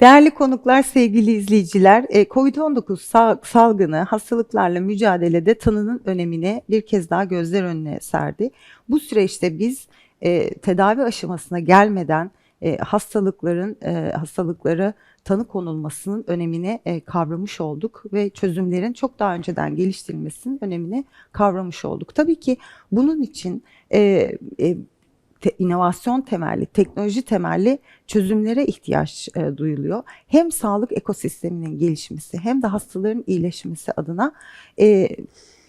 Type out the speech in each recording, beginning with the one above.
Değerli konuklar, sevgili izleyiciler, e, COVID-19 sal- salgını hastalıklarla mücadelede tanının önemini bir kez daha gözler önüne serdi. Bu süreçte biz e, tedavi aşamasına gelmeden e, hastalıkların e, hastalıkları tanı konulmasının önemini kavramış olduk ve çözümlerin çok daha önceden geliştirilmesinin önemini kavramış olduk. Tabii ki bunun için te- inovasyon temelli, teknoloji temelli çözümlere ihtiyaç e, duyuluyor. Hem sağlık ekosisteminin gelişmesi hem de hastaların iyileşmesi adına e,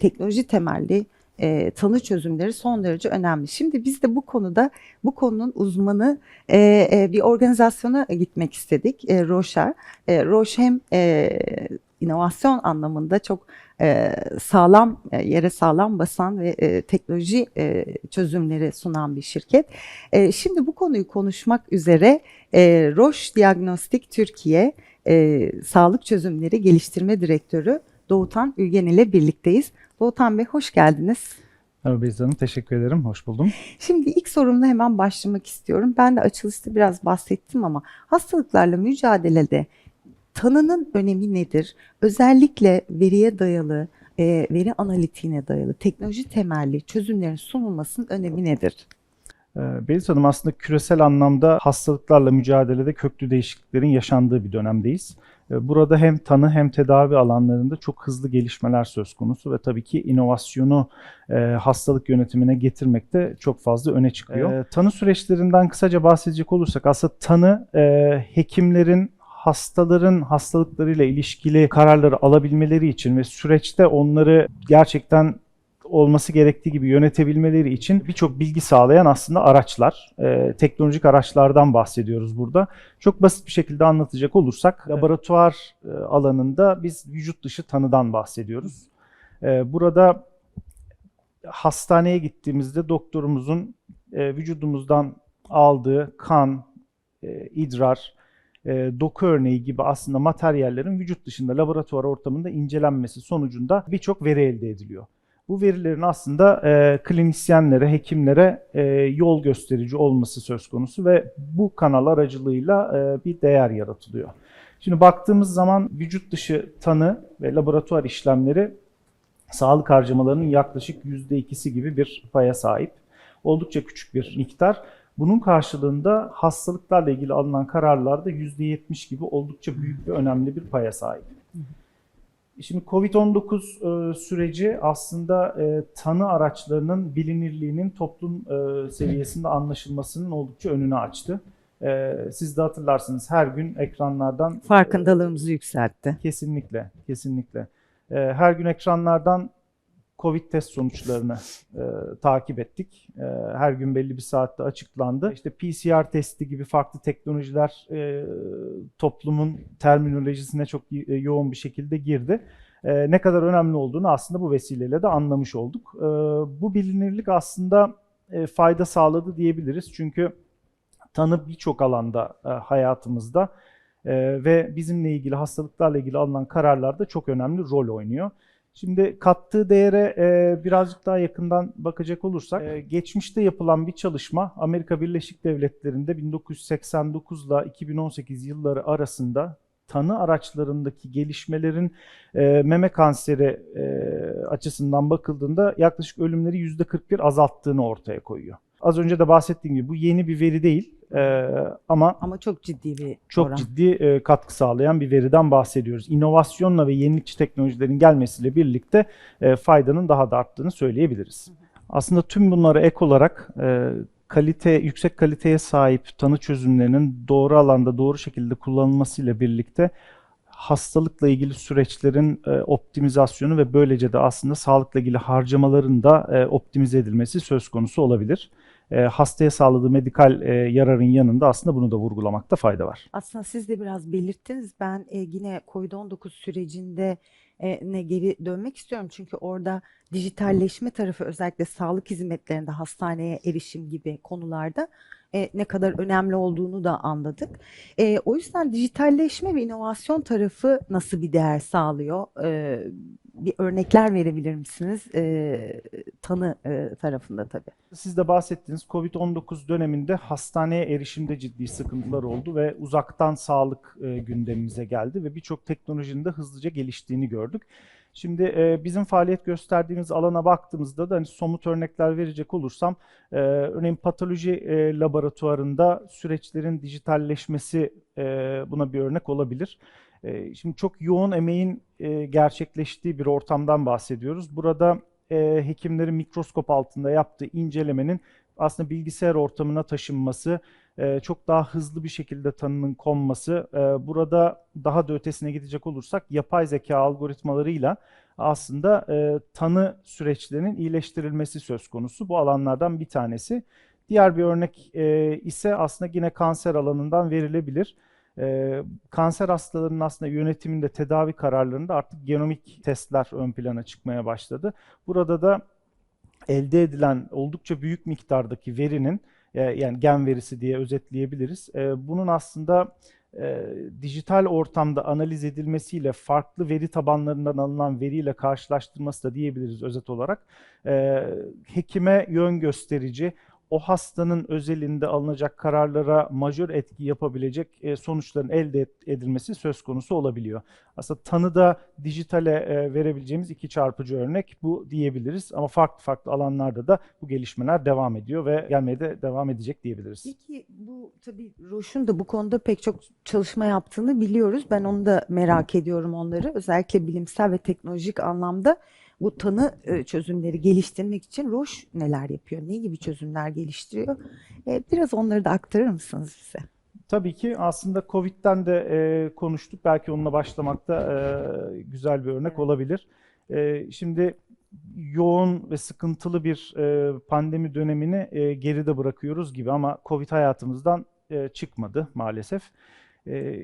teknoloji temelli e, tanı çözümleri son derece önemli. Şimdi biz de bu konuda bu konunun uzmanı e, e, bir organizasyona gitmek istedik. E, Roche. E, Roche hem e, inovasyon anlamında çok e, sağlam e, yere sağlam basan ve e, teknoloji e, çözümleri sunan bir şirket. E, şimdi bu konuyu konuşmak üzere e, Roche Diagnostik Türkiye e, Sağlık Çözümleri Geliştirme Direktörü Doğutan Ülgen ile birlikteyiz. Doğutan Bey hoş geldiniz. Merhaba Beyza Hanım, teşekkür ederim. Hoş buldum. Şimdi ilk sorumla hemen başlamak istiyorum. Ben de açılışta biraz bahsettim ama hastalıklarla mücadelede tanının önemi nedir? Özellikle veriye dayalı, e, veri analitiğine dayalı, teknoloji temelli çözümlerin sunulmasının önemi nedir? Ee, Beyza Hanım aslında küresel anlamda hastalıklarla mücadelede köklü değişikliklerin yaşandığı bir dönemdeyiz. Ee, Burada hem tanı hem tedavi alanlarında çok hızlı gelişmeler söz konusu ve tabii ki inovasyonu e, hastalık yönetimine getirmek de çok fazla öne çıkıyor. Ee, tanı süreçlerinden kısaca bahsedecek olursak aslında tanı e, hekimlerin hastaların hastalıklarıyla ilişkili kararları alabilmeleri için ve süreçte onları gerçekten olması gerektiği gibi yönetebilmeleri için birçok bilgi sağlayan aslında araçlar, e, teknolojik araçlardan bahsediyoruz burada. Çok basit bir şekilde anlatacak olursak laboratuvar e, alanında biz vücut dışı tanıdan bahsediyoruz. E, burada hastaneye gittiğimizde doktorumuzun e, vücudumuzdan aldığı kan, e, idrar, e, doku örneği gibi aslında materyallerin vücut dışında laboratuvar ortamında incelenmesi sonucunda birçok veri elde ediliyor. Bu verilerin aslında e, klinisyenlere, hekimlere e, yol gösterici olması söz konusu ve bu kanal aracılığıyla e, bir değer yaratılıyor. Şimdi baktığımız zaman vücut dışı tanı ve laboratuvar işlemleri sağlık harcamalarının yaklaşık %2'si gibi bir paya sahip. Oldukça küçük bir miktar. Bunun karşılığında hastalıklarla ilgili alınan kararlarda %70 gibi oldukça büyük ve önemli bir paya sahip. Şimdi Covid-19 e, süreci aslında e, tanı araçlarının bilinirliğinin toplum e, seviyesinde anlaşılmasının oldukça önünü açtı. Siz de hatırlarsınız her gün ekranlardan Farkındalığımızı yükseltti. Kesinlikle, kesinlikle. Her gün ekranlardan Covid test sonuçlarını e, takip ettik. E, her gün belli bir saatte açıklandı. İşte PCR testi gibi farklı teknolojiler e, toplumun terminolojisine çok e, yoğun bir şekilde girdi. E, ne kadar önemli olduğunu aslında bu vesileyle de anlamış olduk. E, bu bilinirlik aslında e, fayda sağladı diyebiliriz. Çünkü tanı birçok alanda e, hayatımızda ee, ve bizimle ilgili hastalıklarla ilgili alınan kararlarda çok önemli rol oynuyor. Şimdi kattığı değere e, birazcık daha yakından bakacak olursak, e, geçmişte yapılan bir çalışma Amerika Birleşik Devletleri'nde 1989 ile 2018 yılları arasında tanı araçlarındaki gelişmelerin e, meme kanseri e, açısından bakıldığında yaklaşık ölümleri %41 azalttığını ortaya koyuyor. Az önce de bahsettiğim gibi bu yeni bir veri değil e, ama Ama çok ciddi bir çok oran. ciddi e, katkı sağlayan bir veriden bahsediyoruz. İnovasyonla ve yenilikçi teknolojilerin gelmesiyle birlikte e, faydanın daha da arttığını söyleyebiliriz. Aslında tüm bunlara ek olarak e, kalite yüksek kaliteye sahip tanı çözümlerinin doğru alanda doğru şekilde kullanılmasıyla birlikte hastalıkla ilgili süreçlerin e, optimizasyonu ve böylece de aslında sağlıkla ilgili harcamaların da e, optimize edilmesi söz konusu olabilir. E, hastaya sağladığı medikal e, yararın yanında aslında bunu da vurgulamakta fayda var. Aslında siz de biraz belirttiniz. Ben e, yine COVID-19 sürecinde ne geri dönmek istiyorum. Çünkü orada dijitalleşme tarafı özellikle sağlık hizmetlerinde hastaneye erişim gibi konularda e, ne kadar önemli olduğunu da anladık. E, o yüzden dijitalleşme ve inovasyon tarafı nasıl bir değer sağlıyor? E, bir örnekler verebilir misiniz? E, tanı e, tarafında tabii. Siz de bahsettiğiniz COVID-19 döneminde hastaneye erişimde ciddi sıkıntılar oldu ve uzaktan sağlık e, gündemimize geldi ve birçok teknolojinin de hızlıca geliştiğini gördük. Şimdi e, bizim faaliyet gösterdiğimiz alana baktığımızda da hani somut örnekler verecek olursam e, örneğin patoloji e, laboratuvarında süreçlerin dijitalleşmesi e, buna bir örnek olabilir. E, şimdi çok yoğun emeğin e, gerçekleştiği bir ortamdan bahsediyoruz. Burada e, hekimlerin mikroskop altında yaptığı incelemenin aslında bilgisayar ortamına taşınması, e, çok daha hızlı bir şekilde tanının konması, burada daha da ötesine gidecek olursak yapay zeka algoritmalarıyla aslında tanı süreçlerinin iyileştirilmesi söz konusu. Bu alanlardan bir tanesi. Diğer bir örnek ise aslında yine kanser alanından verilebilir. E, kanser hastalarının aslında yönetiminde, tedavi kararlarında artık genomik testler ön plana çıkmaya başladı. Burada da elde edilen oldukça büyük miktardaki verinin e, yani gen verisi diye özetleyebiliriz. E, bunun aslında e, dijital ortamda analiz edilmesiyle farklı veri tabanlarından alınan veriyle karşılaştırması da diyebiliriz özet olarak. E, hekime yön gösterici, o hastanın özelinde alınacak kararlara majör etki yapabilecek e, sonuçların elde edilmesi söz konusu olabiliyor. Aslında tanıda dijitale e, verebileceğimiz iki çarpıcı örnek bu diyebiliriz ama farklı farklı alanlarda da bu gelişmeler devam ediyor ve gelmeye de devam edecek diyebiliriz. Peki bu tabii Roche'un da bu konuda pek çok çalışma yaptığını biliyoruz. Ben onu da merak ediyorum onları. Özellikle bilimsel ve teknolojik anlamda bu tanı e, çözümleri geliştirmek için Roche neler yapıyor? Ne gibi çözümler geliştiriyor? E, Biraz onları da aktarır mısınız bize? Tabii ki aslında Covid'den de e, konuştuk. Belki onunla başlamakta e, güzel bir örnek olabilir. E, şimdi yoğun ve sıkıntılı bir e, pandemi dönemini e, geride bırakıyoruz gibi ama Covid hayatımızdan e, çıkmadı maalesef. E,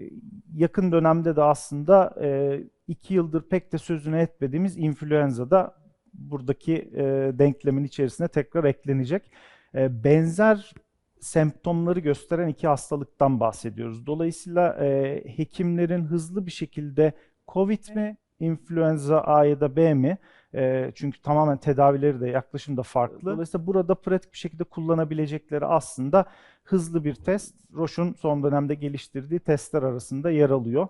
yakın dönemde de aslında e, iki yıldır pek de sözünü etmediğimiz influenza da buradaki e, denklemin içerisine tekrar eklenecek. E, benzer semptomları gösteren iki hastalıktan bahsediyoruz. Dolayısıyla e, hekimlerin hızlı bir şekilde COVID mi, influenza A ya da B mi? E, çünkü tamamen tedavileri de yaklaşım da farklı. Dolayısıyla burada pratik bir şekilde kullanabilecekleri aslında hızlı bir test. Roche'un son dönemde geliştirdiği testler arasında yer alıyor.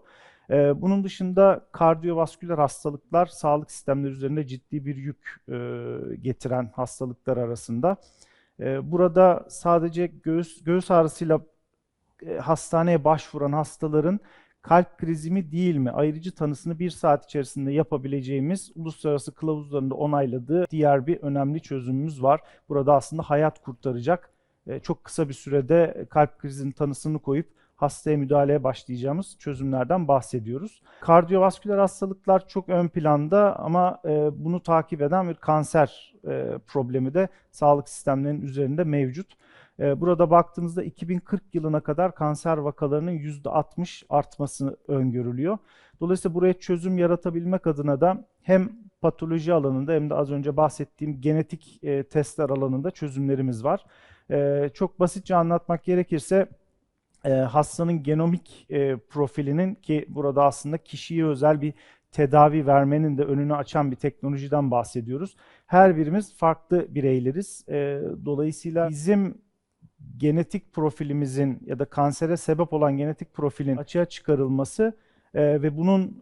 E, bunun dışında kardiyovasküler hastalıklar sağlık sistemleri üzerinde ciddi bir yük e, getiren hastalıklar arasında. Ee, Burada sadece göğüs göğüs ağrısıyla e, hastaneye başvuran hastaların kalp krizi mi değil mi ayrıcı tanısını bir saat içerisinde yapabileceğimiz uluslararası kılavuzlarında onayladığı diğer bir önemli çözümümüz var. Burada aslında hayat kurtaracak e, çok kısa bir sürede kalp krizinin tanısını koyup hastaya müdahaleye başlayacağımız çözümlerden bahsediyoruz. Kardiyovasküler hastalıklar çok ön planda ama e, bunu takip eden bir kanser e, problemi de sağlık sistemlerinin üzerinde mevcut. E, burada baktığımızda 2040 yılına kadar kanser vakalarının %60 artması öngörülüyor. Dolayısıyla buraya çözüm yaratabilmek adına da hem patoloji alanında hem de az önce bahsettiğim genetik e, testler alanında çözümlerimiz var. E, çok basitçe anlatmak gerekirse e, hastanın genomik e, profilinin ki burada aslında kişiye özel bir tedavi vermenin de önünü açan bir teknolojiden bahsediyoruz. Her birimiz farklı bireyleriz. E, dolayısıyla bizim genetik profilimizin ya da kansere sebep olan genetik profilin açığa çıkarılması e, ve bunun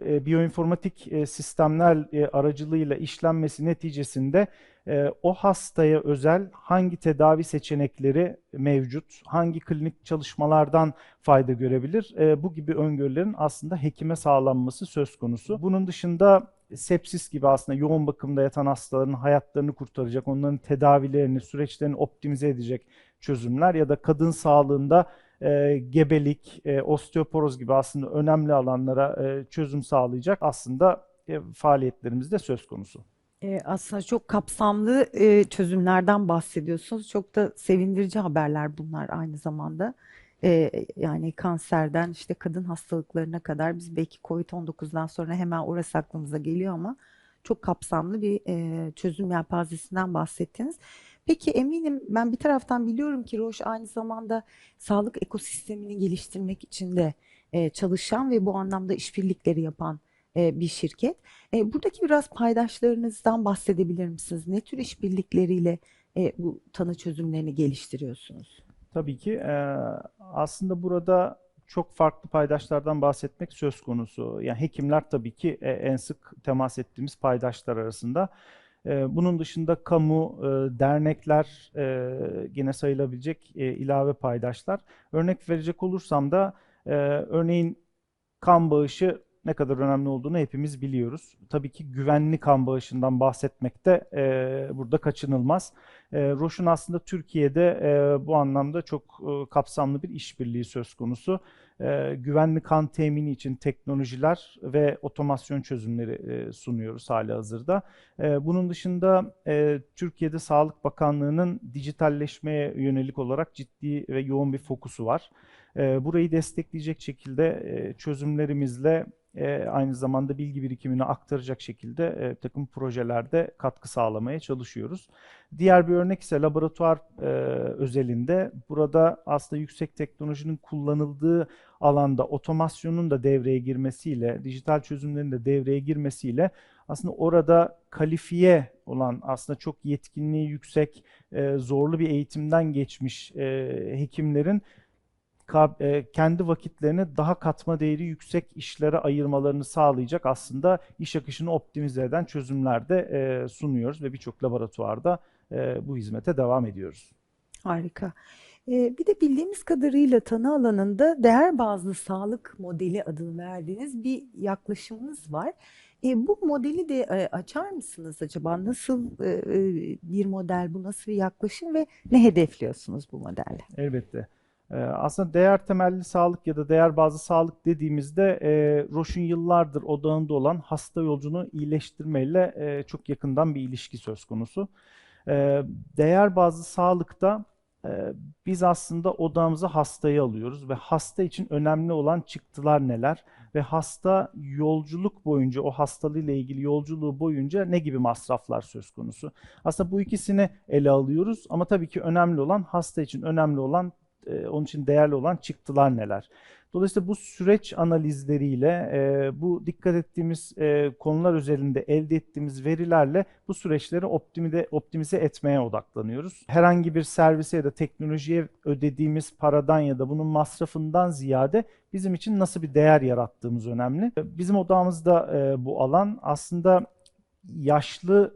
e, e, biyoinformatik e, sistemler e, aracılığıyla işlenmesi neticesinde e, o hastaya özel hangi tedavi seçenekleri mevcut, hangi klinik çalışmalardan fayda görebilir, e, bu gibi öngörülerin aslında hekime sağlanması söz konusu. Bunun dışında sepsis gibi aslında yoğun bakımda yatan hastaların hayatlarını kurtaracak, onların tedavilerini, süreçlerini optimize edecek çözümler ya da kadın sağlığında e, gebelik, e, osteoporoz gibi aslında önemli alanlara e, çözüm sağlayacak aslında e, faaliyetlerimiz de söz konusu. E, aslında çok kapsamlı e, çözümlerden bahsediyorsunuz. Çok da sevindirici haberler bunlar aynı zamanda. E, yani kanserden işte kadın hastalıklarına kadar biz belki COVID-19'dan sonra hemen orası aklımıza geliyor ama çok kapsamlı bir e, çözüm yelpazesinden bahsettiniz. Peki eminim ben bir taraftan biliyorum ki Roche aynı zamanda sağlık ekosistemini geliştirmek için de e, çalışan ve bu anlamda işbirlikleri yapan e, bir şirket. E, buradaki biraz paydaşlarınızdan bahsedebilir misiniz? Ne tür işbirlikleriyle e, bu tanı çözümlerini geliştiriyorsunuz? Tabii ki aslında burada çok farklı paydaşlardan bahsetmek söz konusu. Yani hekimler tabii ki en sık temas ettiğimiz paydaşlar arasında. Bunun dışında kamu, dernekler yine sayılabilecek ilave paydaşlar. Örnek verecek olursam da örneğin kan bağışı ne kadar önemli olduğunu hepimiz biliyoruz. Tabii ki güvenli kan bağışından bahsetmek de e, burada kaçınılmaz. E, Roche'un aslında Türkiye'de e, bu anlamda çok e, kapsamlı bir işbirliği söz konusu. E, güvenli kan temini için teknolojiler ve otomasyon çözümleri e, sunuyoruz halihazırda. E, bunun dışında e, Türkiye'de Sağlık Bakanlığı'nın dijitalleşmeye yönelik olarak ciddi ve yoğun bir fokusu var. E, burayı destekleyecek şekilde e, çözümlerimizle e, aynı zamanda bilgi birikimini aktaracak şekilde e, takım projelerde katkı sağlamaya çalışıyoruz. Diğer bir örnek ise laboratuvar e, özelinde burada aslında yüksek teknolojinin kullanıldığı alanda otomasyonun da devreye girmesiyle, dijital çözümlerin de devreye girmesiyle aslında orada kalifiye olan aslında çok yetkinliği yüksek, e, zorlu bir eğitimden geçmiş e, hekimlerin kendi vakitlerini daha katma değeri yüksek işlere ayırmalarını sağlayacak aslında iş akışını optimize eden çözümler de e, sunuyoruz ve birçok laboratuvarda e, bu hizmete devam ediyoruz. Harika. Bir de bildiğimiz kadarıyla tanı alanında değer bazlı sağlık modeli adını verdiğiniz bir yaklaşımınız var. E, bu modeli de e, açar mısınız acaba? Nasıl e, e, bir model bu, nasıl bir yaklaşım ve ne hedefliyorsunuz bu modelle? Elbette. Ee, Aslında değer temelli sağlık ya da değer bazlı sağlık dediğimizde e, Roche'un yıllardır odağında olan hasta yolculuğunu iyileştirmeyle e, çok yakından bir ilişki söz konusu. Ee, Değer bazlı sağlıkta e, biz aslında odağımıza hastayı alıyoruz ve hasta için önemli olan çıktılar neler ve hasta yolculuk boyunca o hastalığıyla ilgili yolculuğu boyunca ne gibi masraflar söz konusu. Aslında bu ikisini ele alıyoruz ama tabii ki önemli olan hasta için önemli olan e, onun için değerli olan çıktılar neler. Dolayısıyla bu süreç analizleriyle, e, bu dikkat ettiğimiz e, konular üzerinde elde ettiğimiz verilerle bu süreçleri optimize, optimize etmeye odaklanıyoruz. Herhangi bir servise ya da teknolojiye ödediğimiz paradan ya da bunun masrafından ziyade bizim için nasıl bir değer yarattığımız önemli. Bizim odamızda e, bu alan aslında yaşlı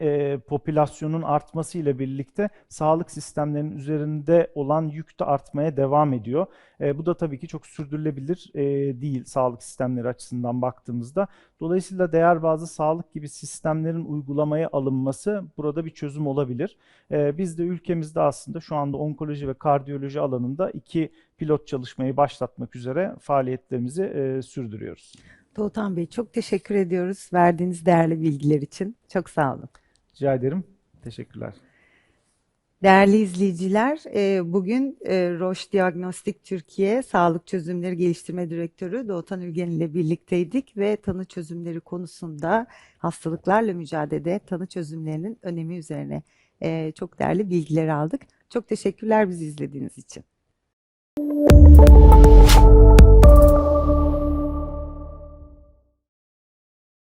e, popülasyonun artması ile birlikte sağlık sistemlerinin üzerinde olan yük de artmaya devam ediyor. E, bu da tabii ki çok sürdürülebilir e, değil sağlık sistemleri açısından baktığımızda. Dolayısıyla değer bazlı sağlık gibi sistemlerin uygulamaya alınması burada bir çözüm olabilir. E, biz de ülkemizde aslında şu anda onkoloji ve kardiyoloji alanında iki pilot çalışmayı başlatmak üzere faaliyetlerimizi e, sürdürüyoruz. Doğutan Bey çok teşekkür ediyoruz verdiğiniz değerli bilgiler için. Çok sağ olun. Rica ederim. Teşekkürler. Değerli izleyiciler, e, bugün e, Roche Diagnostik Türkiye Sağlık Çözümleri Geliştirme Direktörü Doğutan Ülgen ile birlikteydik ve tanı çözümleri konusunda hastalıklarla mücadelede tanı çözümlerinin önemi üzerine e, çok değerli bilgiler aldık. Çok teşekkürler bizi izlediğiniz için.